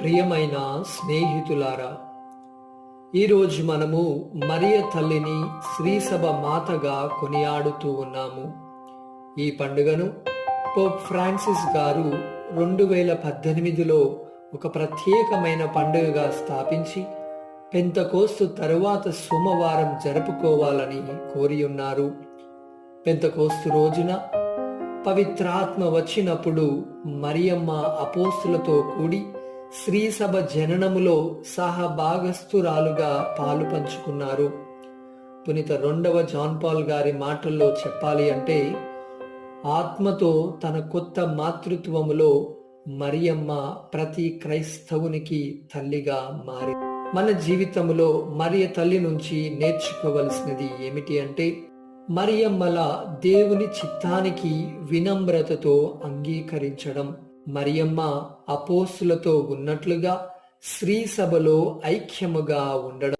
ప్రియమైన స్నేహితులారా ఈరోజు మనము మరియ తల్లిని శ్రీసభ మాతగా కొనియాడుతూ ఉన్నాము. ఈ పండుగను పోప్ ఫ్రాన్సిస్ గారు రెండు వేల పద్దెనిమిదిలో ఒక ప్రత్యేకమైన పండుగగా స్థాపించి పెంతకోస్తు తరువాత సోమవారం జరుపుకోవాలని కోరి ఉన్నారు పెంతకోస్తు రోజున పవిత్రాత్మ వచ్చినప్పుడు మరియమ్మ అపోస్తులతో కూడి శ్రీసభ జననములో సహభాగస్థురాలుగా పాలు పంచుకున్నారు. పునిత రెండవ జాన్ పాల్ గారి మాటల్లో చెప్పాలి అంటే ఆత్మతో తన కొత్త మాతృత్వములో మరియమ్మ ప్రతి క్రైస్తవునికి తల్లిగా మారి మన జీవితంలో మరియ తల్లి నుంచి నేర్చుకోవలసినది ఏమిటి అంటే మరియమ్మల దేవుని చిత్తానికి వినమ్రతతో అంగీకరించడం. మరియమ్మ అపోస్సులతో ఉన్నట్లుగా స్త్రీ సభలో ఐక్యముగా ఉండడం.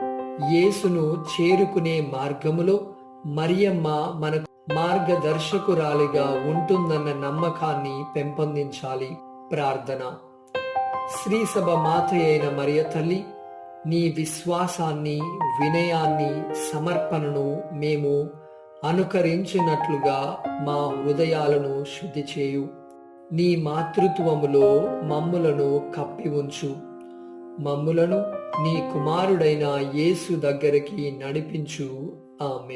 యేసును చేరుకునే మార్గములో మరియమ్మ మనకు మార్గదర్శకురాలిగా ఉంటుందన్న నమ్మకాన్ని పెంపొందించాలి. ప్రార్థన. స్త్రీ సభ మాత అయిన మరియ తల్లి నీ విశ్వాసాన్ని వినయాన్ని సమర్పణను మేము అనుకరించినట్లుగా మా హృదయాలను శుద్ధి చేయు. నీ మాతృత్వములో మమ్ములను కప్పి ఉంచు. మమ్ములను నీ కుమారుడైన యేసు దగ్గరికి నడిపించు. ఆమె